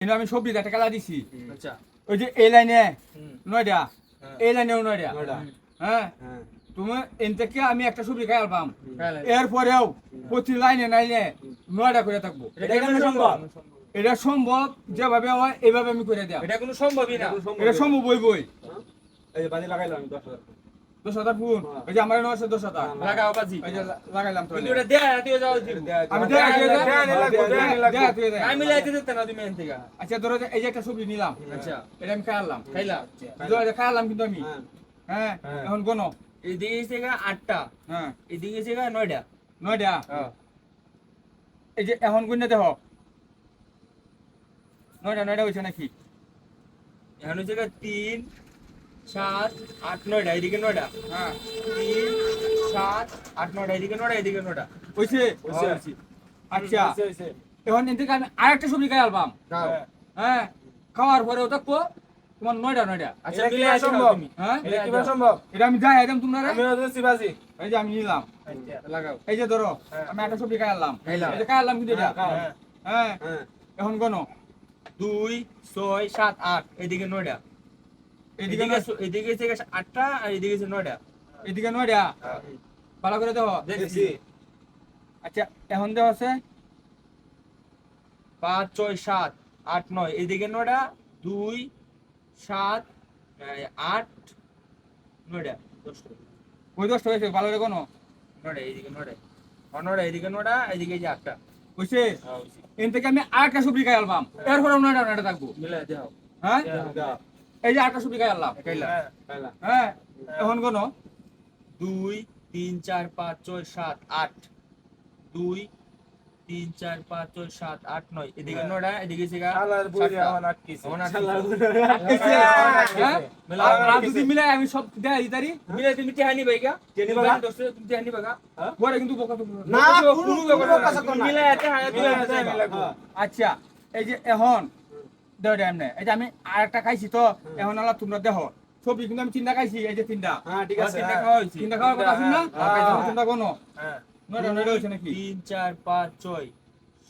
কিন্তু আমি সবজি একটা খেলা দিছি। আচ্ছা। ওই যে এই লাইনে। নয়টা হ্যাঁ। এই লাইনেও নয়টা। হ্যাঁ? হ্যাঁ। তুমি এন থেকে আমি একটা সবজি খাই আলবাম। এরপরেও প্রতি লাইনে লাইনে নয়টা করে থাকব। এটা সম্ভব? এটা সম্ভব যেভাবে হয় এইভাবে আমি করে দেব এটা কোনো সম্ভবই না। এটা সম্ভব বই বই। এই যে লাগাইলাম আমি দশ হাজার। দশ হাজার ফুন ওই যে আমার নয়শো দশ হাজার লাগাও বাজি ওই যে লাগাইলাম তো কিন্তু দেয়া দিয়ে যাও আমি দেয়া দেয়া দেয়া দেয়া লাগবে, দেয়া লাগবে। দেয়া তুই দেয়া। আমি মিলাইতে দিতে না তুমি এন আচ্ছা ধরো এই যে একটা সবজি নিলাম আচ্ছা এটা আমি খাইলাম খাইলা খাইলাম কিন্তু আমি হ্যাঁ হ্যাঁ হ্যাঁ। এখন কোনো এদিকে এসে গা আটটা হ্যাঁ এদিকে এসে গা নয়টা নয়টা হ্যাঁ এই যে এখন গুণ দেহ নয়টা নয়টা হয়েছে নাকি এখন হচ্ছে গা তিন সাত আট নয়টা এদিকে নয়টা। হ্যাঁ। তিন সাত আট নয়টা এদিকে নয়টা এদিকে নয়টা। হয়েছে। আচ্ছা। এখন এর থেকে আমি আরেকটা সবজি খাই আলবাম। হ্যাঁ। হ্যাঁ। খাওয়ার পরেও দেখব তোমার নয়টা নয়টা। আচ্ছা কি সম্ভব? হ্যাঁ? এটা সম্ভব? এটা আমি যাই একদম তোমরা আমিও দিচ্ছি বাজি এই যে আমি নিলাম। লাগাও। এই যে ধরো হ্যাঁ। আমি একটা সবজি খাই আনলাম। এই যে খাই আনলাম কিন্তু এটা। হ্যাঁ। হ্যাঁ। এখন কোন দুই ছয় সাত আট এদিকে নয়টা। এদিকে থেকে আটটা আর এদিকে নয়টা। এদিকে নয়টা? ভালো করে দেখো। দেখছি। আচ্ছা এখন দেওয়া আছে পাঁচ ছয় সাত আট নয়। এদিকে নয়টা দুই সাত এই, আট নয়টা। দশটা ওই দশটা হয়েছে ভালো করে কোনো? নয়টা এইদিকে নয়টা। ও নয়টা এদিকে নয়টা এদিকে যে আটটা। বুঝছে? এন থেকে আমি আরেকটা সবজি খাই আলবাম এরপরে নয়টা নয়টা থাকব। দেও হ্যাঁ। এই যে খাই আনলাম। খাইলা হ্যাঁ, হ্যাঁ। এখন কোন? দুই তিন চার পাঁচ ছয় সাত আট। দুই তিন চার পাঁচ ছয় সাত আট নয়। এদিকে নয়টা এদিকে হচ্ছে গা বুড়ি আমার আটকিছে। আমার আটকিছে। হ্যাঁ। মেলা আর আটকিছে। যদি মিলাই আমি সব দেয় ইতারি মিলাই তুমি টেহানি বাইগা টেহানি তুমি টেহানি পরে কিন্তু। না। তুমি মিলাই এতে হায়া হায়া। মিলাই। হ্যাঁ। আচ্ছা এই যে এখন দেও এমনি। এই যে আমি আরেকটা খাইছি তো এখন আলা তোমরা দেহ সবজি কিন্তু আমি তিনটা খাইছি এই যে তিনটা। হ্যাঁ, ঠিক আছে, তিনটা হ্যাঁ। খাওয়া হয়েছে। তিনটা খাওয়ার কথা শুন না হ্যাঁ, আর। তিনটা কোনো। নয়টা নয়টা হয়েছে নাকি? তিন চার পাঁচ ছয়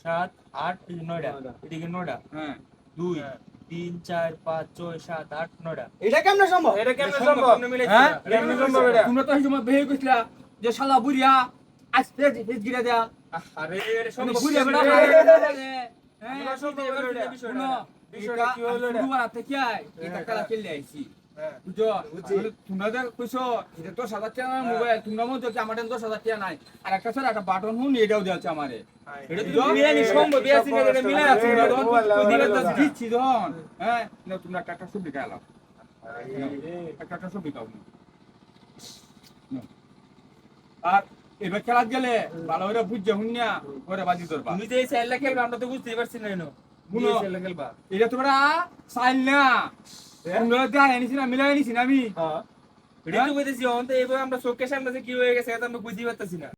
সাত আট নয়টা। নয়টা। এদিকে নয়টা। দুই। তিন চার পাঁচ ছয় সাত আট নয়টা। এটা কেমনে সম্ভব? এটা কেমনে সম্ভব? কেমনে সম্ভব এটা? তোমরা তো সময় বেহে গেছিলা যে শালা বুড়িয়া আস্তে দেয়া আরে সম্ভব বুড়িয়া বেটা? হ্যাঁ। সম্ভব। বিষয়টা কি হলো কি আই এটা খেলা আইছি। আর বাটন হুন এটাও আমারে। হ্যাঁ। তোমরা এবার খেলাত গেলে ভালো করে বুঝছে হুনিয়া করে বাজি ধরবা। তুমি যে এই সেলটা খেলবা আমরা তো বুঝতেই পারছি না এটা তোমরা চাইল না। তোমরা না মিলাই আনিছি না আমি? হ্যাঁ। এটা তো কইতেছি অন্ত এইভাবে আমরা চোখের সামনে যে কি হয়ে গেছে এটা আমরা বুঝতে পারতেছি না।